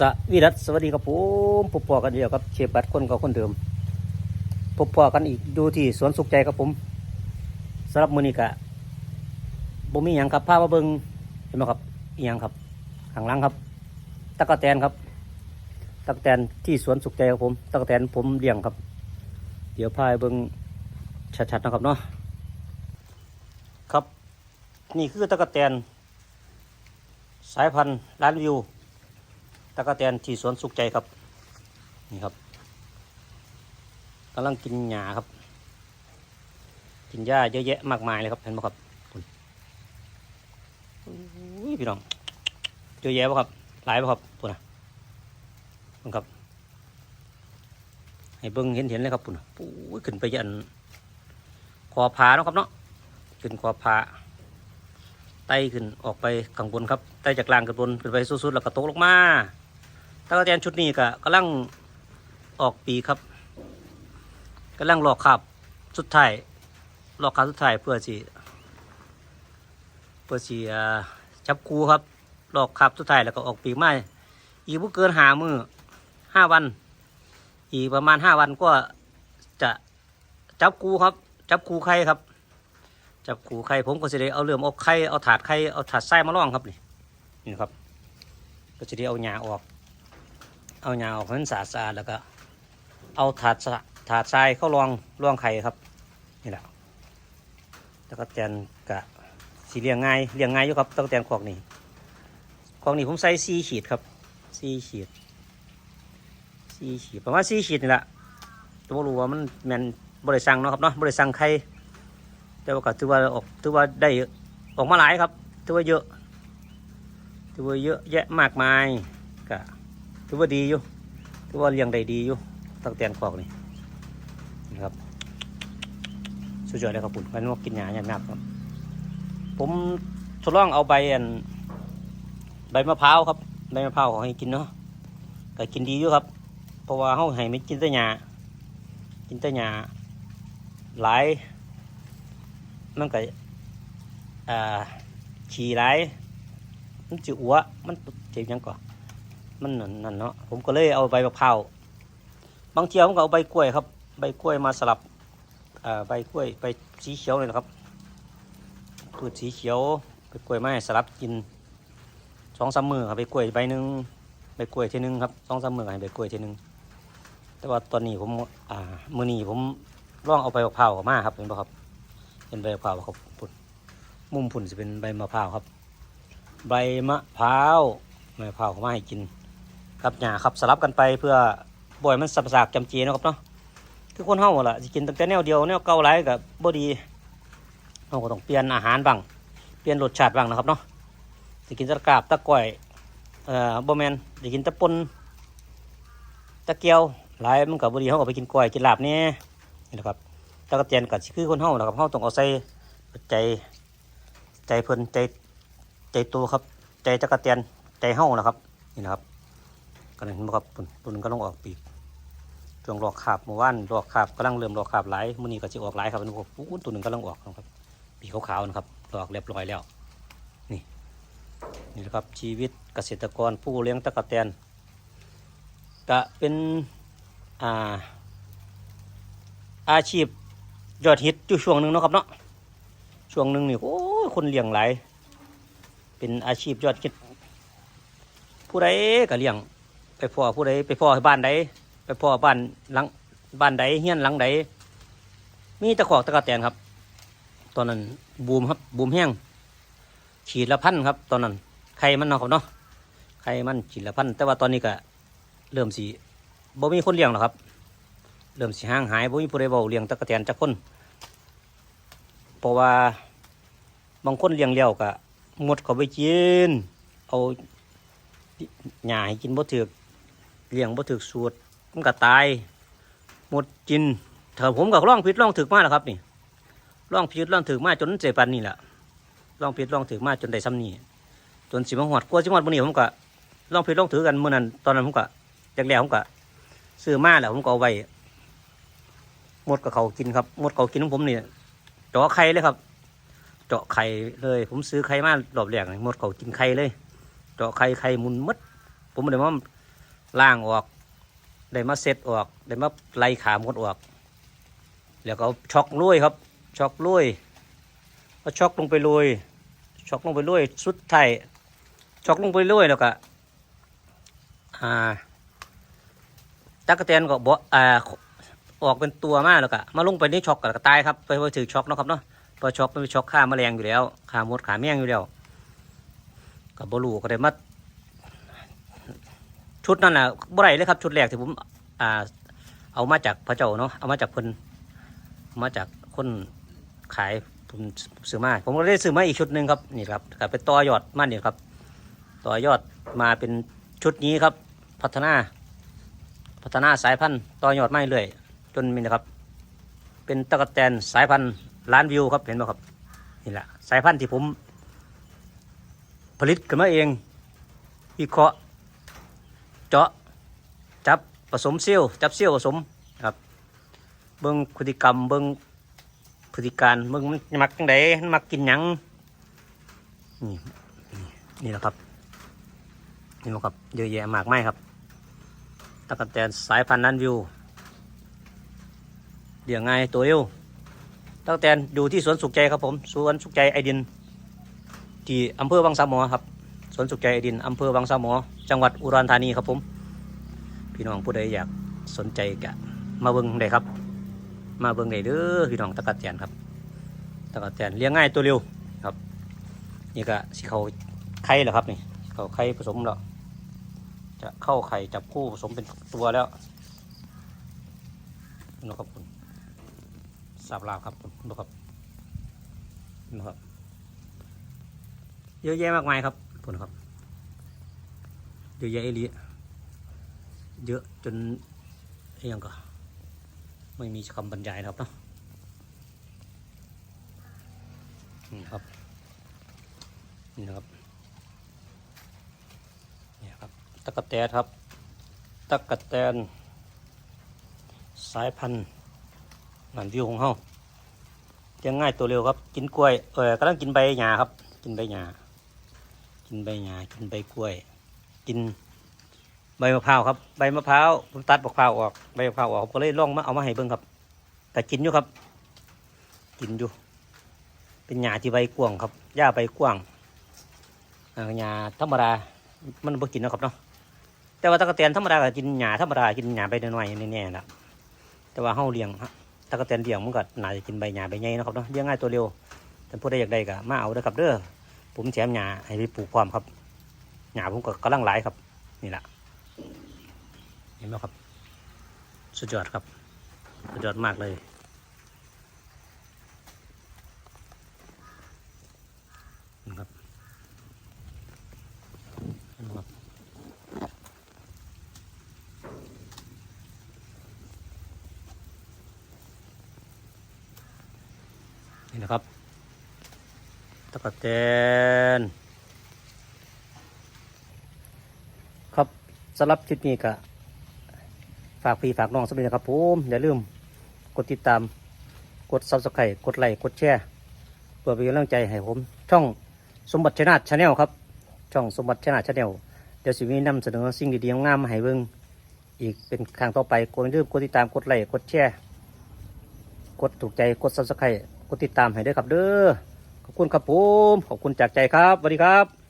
สวีรัตสวัสดีครับผมพบปอกันเดียวกับเชฟบัตคนกับคนเดิมพบปอกันอีกดูที่สวนสุขใจครับผมสำหรับมือนี้กะบ่มีหยังครับพามาเบิงเห็นไหมครับอีหยังครับข้างหลังครับตะกะแตนครับตะกะแตนที่สวนสุขใจครับผมตะกะแตนผมเลี้ยงครับ เดี๋ยวพาไปเบิงชัดๆนะครับเนาะครับ นี่คือตะกะแตน สายพันธุ์ล้านวิว ตะกะแตนที่สวนสุขใจครับ นี่ครับกำลังกินหญ้าครับ กินหญ้าเยอะแยะมากมายเลยครับเห็นไหมครับคุณอุ้ยพี่น้องเยอะแยะปะครับหลายปะครับปุ่นนะปุ่นครับ ให้เบิ้งเห็นเห็นเลยครับปุ่นนะปุ้ยขึ้นไปยันคอผาเนาะครับเนาะขึ้นคอผาไต่ขึ้นออกไปข้างบนครับไต่จากล่างขึ้นบนขึ้นไปสุดๆแล้วก็ตกลงมา ตะกะแตนชุดนี้ก็กำลังออกปีครับกำลังหลอกขับสุดท้ายหลอกขับสุดท้ายเพื่อสิเพื่อสิจับคูครับหลอกขับสุดท้ายแล้วก็ออกปีกมาอีกบ่เกินหามือห้าวัน อีกประมาณห้าวันก็จะจับคูครับ จับคูไข่ครับ จับคูไข่ผมก็จะได้เอาเลื่อมเอาไข่เอาถาดไข่เอาถาดไส้มาล่องครับนี่นี่ครับ ก็จะได้เอาหญ้าออก เอาหญ้าออกให้มันสะอาดๆแล้วก็ เอาถาดถาดทรายเข้าลองลวงไข่ครับนี่แหละตะกะแตนกะสีเลี้ยงง่ายเลี้ยงง่ายอยู่ครับตะกะแตนขอกนี่ขอกนี่ผมใส่สี่ขีดครับสี่ขีดสี่ขีดประมาณสี่ขีดนี่แหละต่ว่ารู้ว่ามันแมนบริสั่งเนาะครับเนาะบริสั่งไข่แต่ว่าก็ถือว่าออกถือว่าได้ออกมาหลายครับถือว่าเยอะถือว่าเยอะแยะมากมายกะ ถือว่าดีอยู่ถือว่าเลี้ยงได้ดีอยู่ตั้งแต่นขอกนี่นะครับสุดยอดเลยครับคุณมันว่ากินหญ้าหยาบๆครับ ผมทดลองเอาใบอันใบมะพร้าวครับใบมะพร้าวของให้กินเนาะก็กินดีอยู่ครับ เพราะว่าเขาให้ไม่กินแต่หญ้ากินแต่หญ้าหลายมันก็อ่าฉี่หลายมันจะอ้วมันจะหยังก่อน มันนั่นเนาะผมก็เลยเอาใบมะพร้าวบางเทีผมก็เอาใบกล้วยครับ ใบกล้วยมาสลับใบกล้วยใบสีเขียวเลยนะครับพืชสีเขียวใบกล้วยมาสลับกินสองสามมือครับใบกล้วยใบหนึ่งใบกล้วยทีหนึงครับสองสามมือให้ใบกล้วยทีหนึงแต่ว่าตอนนี้ผมอ่ามือนี้ผมลองเอาใบมะพร้าวออกมาครับเห็นปะครับเป็นใบมะพร้าวครับพุ่นมุมพุ่นจะเป็นใบมะพร้าวครับ ใบมะพร้าวใบมะพร้าวออกมาให้กิน ครับหญ้าครับสลับกันไปเพื่อบ่อยมันสับสากจำเจนะครับเนาะคือคนเฮาล่ะสิกินตั้งแต่แนวเดียวแนวเก่าหลายกับบ่ดีเฮาก็ต้องเปลี่ยนอาหารบ้างเปลี่ยนรสชาติบ้างนะครับเนาะสิกินตะกราบตะก้อยเอ่อบ่แม่นสิกินตะปนตะเกียวหลายมันก็บ่ดีเฮาก็ไปกินก้อยกินลาบเนี่ยนี่แหละครับตะกะเตียนก็สิคือคนเฮาแหละครับเฮาต้องเอาใส่ใจใจเพิ่นใจใจตัวครับ ใจตะกะเตียนใจเฮานะครับนี่นะครับ ก็เห็นบ่ครับปุ่นปุ่นก็ต้องออกปีกช่วงหลอกขาบเมื่อวานหลอกขาบกำลังเริ่มหลอกขาบหลายมื้อนี้ก็สิออกหลายครับมันบอกปุ้นตัวหนึ่งกำลังออกนะครับปีกขาวๆนะครับหลอกเรียบร้อยแล้ว นี่นี่นะครับชีวิตเกษตรกรผู้เลี้ยงตะกะแตนก็เป็นอ่าอาชีพยอดฮิตอยู่ช่วงหนึ่งเนาะครับเนาะช่วงหนึ่งนี่โอ้คนเลี้ยงหลายเป็นอาชีพยอดฮิตผู้ใดก็เลี้ยง ไปพ่อผู้ใดไปพ่อบ้านใดไปพ่อบ้านหลังบ้านใดเฮียนหลังใดมีตะขอกตะกะแตนครับ ตอนนั้นบูมครับบูมแห้งฉีดละพันครับ ตอนนั้นไข่มันเนาะครับเนาะไข่มันฉีดละพันแต่ว่าตอนนี้ก็เริ่มสีบ่มีคนเลี้ยงหรอครับ เริ่มสีห่างหายบ่มีผู้ใดเว้าเลี้ยงตะกะแตนจักคนเพราะว่าบางคนเลี้ยงแล้วก็หมดเขาไปกินเอาหญ้าให้กินบ่ถึก เลี้ยงบ่ถึกสูตรมันก็ตาย หมดกินถ้าผมก็ลองผิดลองถึกมากแล้วครับนี่ลองผิดลองถึกมากจนเจ็ปันนี่แหละลองผิดลองถึกมากจนได้ซ้ำนี่จนสิมาหอดกลัวสิมาหอดมื้อนี้ผมก็ลองผิดลองถือกันเมื้อนั้นตอนนั้นผมก็แรกๆผมก็ซื้อมาแล้วผมก็เอาไว้หมดกับเขากินครับหมดเขากินของผมนี่เจาะไข่เลยครับ เจาะไข่เลย ผมซื้อไข่มารอบแรกนี่หมดเขากินไข่เลย เจาะไข่ไข่มุนหมดผมไม่ได้ว่า ล่างออก ได้มาเซ็ตออก ได้มาไล่ขามดออก แล้วก็เอาช็อกลุยครับ ช็อกลุยก็ช็อกลงไปลุยช็อกลงไปลุยสุดไทยช็อกลงไปลุยแล้วก็อ่าตักกะแตนก็บ่อ่าออกเป็นตัวมากแล้วก็มาลงไปนี่ช็อกก็ตายครับไปไปถือช็อกเนาะครับเนาะพอช็อกมันเป็นช็อกฆ่าแมลงอยู่แล้วฆ่ามดขาแมงอยู่แล้วกับบลูก็ได้มา ชุดนั่นแหละบ่ไรเลยครับ ชุดแรกที่ผมอ่า เอามาจากพระเจ้าเนาะเอามาจากคนมาจากคนขายผมซื้อมา ผมก็ได้ซื้อมาอีกชุดหนึ่งครับนี่ครับกลับไปต่อยอดมาเนี่ยครับต่อยอดมาเป็นชุดนี้ครับ พัฒนา พัฒนาสายพันธุ์ต่อยอดมาเรื่อยจนมีนะครับ เป็นตะกแตนสายพันธุ์ล้านวิวครับเห็นไหมครับนี่แหละสายพันธุ์ที่ผม ผลิตขึ้นมาเองวิเคราะห์ เจาะจับผสมเซี่ยวจับเซี่ยวผสมครับเบิ้งพฤติกรรมเบิ้งพฤติการเบิ้งมันมักจังไดมันมักกินหยังนี่นี่นี่แหละครับนี่แหละครับเยอะแยะมากมายครับตะกแตนสายพันธุ์นั้นวิวเดี๋ยวไงตัวเอวตะกแตนอยู่ที่สวนสุขใจครับผม สวนสุขใจไอดิน ที่อำเภอบางสามหมอครับ สวนสุขใจดินอำเภอบางสามหมอ จังหวัดอุดรธานีครับผม พี่น้องผู้ใดอยากสนใจกะมาเบิ่งได้ครับ มาเบิ่งได้เด้อพี่น้องตะกัดแตนครับตะกัดแตนเลี้ยงง่ายตัวเร็วครับ นี่ก็สิเขาไข่แล้วครับนี่เขาไข่ผสมแล้วจะเข้าไข่จับคู่ผสมเป็นตัวแล้วนะครับคุณสับลาวครับคุณนะครับนะครับเยอะแยะมากมายครับ คุณครับ เยอะแยะเอลีเยอะจนเอียงก็ไม่มีคำบรรยายนะครับเนาะนี่ครับ นี่นะครับ นี่ครับ ตะกะแตนครับ ตะกะแตน สายพันธุ์งานวิวของเฮาเลี้ยงง่ายตัวเร็วครับ กินกล้วย เออกำลังกินใบหญ้าครับ กินใบหญ้า กินใบหญ้ากินใบกล้วย กินใบมะพร้าวครับ ใบมะพร้าวผมตัดมะพร้าวออกใบมะพร้าวออกผมก็เลยล่องมาเอามาให้เบิ่งครับแต่กินอยู่ครับ กินอยู่ เป็นหญ้าที่ใบกว้างครับหญ้าใบกว้างหญ้าธรรมดามันบ่กินนะครับเนาะแต่ว่าตะกะแตนธรรมดาก็กินหญ้าธรรมดากินหญ้าใบน้อยๆแน่ๆนะแต่ว่าเฮาเลี้ยงฮะตะกะแตนเลี้ยงมันก็น่าจะกินใบหญ้าใบใหญ่นะครับเนาะเลี้ยงง่ายตัวเร็วแต่ผู้ใดอยากได้ก็มาเอาเด้อครับเด้อ ผมแถมหญ้าให้ไปปลูกความครับหญ้าผมก็กำลังหลายครับ นี่แหละเห็นไหมครับ สุดยอดครับ สุดยอดมากเลยนะครับนะครับนี่นะครับะกะแตนครับสำหรับคลิปนี้ก็ฝากพี่ฝากน้องสมินะครับผมอย่าลืมกดติดตามกดซับสไครต์กดไลค์กดแชร์เพื่อเป็นกำลังใจให้ผม ช่องสมบัติชนะชาแนลครับ ช่องสมบัติชนะชาแนลเดี๋ยวสิมีนำเสนอสิ่งดีๆงามๆมาให้เบิ่งอีกเป็นครั้งต่อไปกดอย่าลืมกดติดตามกดไลค์กดแชร์กดถูกใจกดซับสไครต์กดติดตามให้ด้วยครับเด้อ ขอบคุณครับผม ขอบคุณจากใจครับสวัสดีครับ